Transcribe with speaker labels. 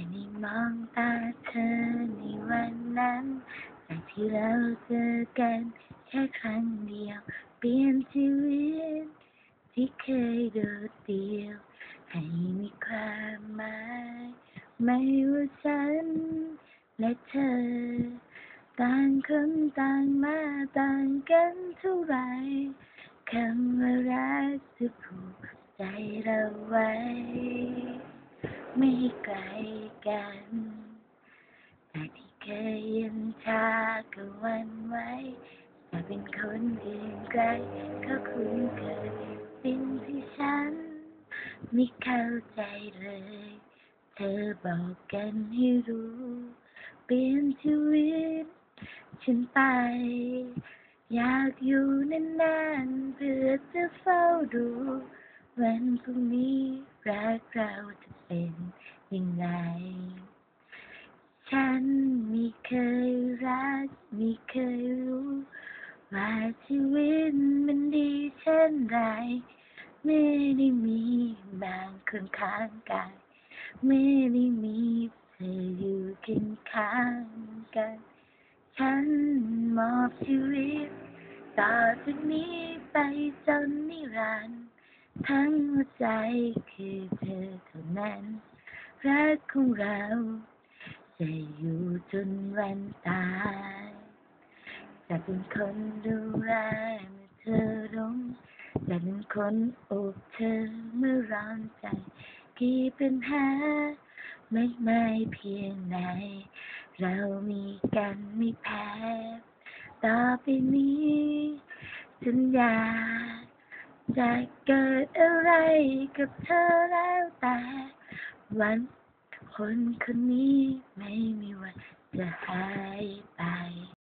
Speaker 1: ค่นี้มองตาเธอในวันนั้นจากที่เราเจอกันแค่ครั้งเดียว เปลี่ยนชีวิต ที่เคยโดดเดี่ยว ให้มีความหมายไม่ว่าฉัน และเธอ ต่างคนต่างมาต่างกันเท่าไหรคำว่ารักจะผูกใจเราไว้ ไม่ไกลกันจากที่เคยย็นชาก็วันไว้แต่เป็นคนอื่นไกลก็คุ้นเคยสิ่งที่ฉัน ไม่เข้าใจเลย เธอบอกกันให้รู้ เปลี่ยนชีวิตฉันไป อยากอยู่นานๆเพื่อจะเฝ้าดู วันพรุ่งนี้รักเราจะเป็นยังไง ฉันไม่เคยรักไม่เคยรู้ ว่าชีวิตมันดีเช่นไร ไม่ได้มีบางคนข้างกาย ไม่ได้มีเธออยู่เคียงข้างกัน ฉันมอบชีวิต ต่อจากนี้ไปจนนิรันดร์ ทั้งหัวใจคือเธอเท่านั้น รักของเรา จะอยู่จนวันตายจะเป็นคนดูแลเมื่อเธอร้องจะเป็นคนโอบเธอเมื่อร้อนใจ กี่ปัญหาไมากมายเพียงไหน เรามีกันไม่แพ้ ต่อไปนี้สัญญา จะเกิดอะไรกับเธอแล้วแต่วันคนคนนี้ไม่มีวันจะหายไป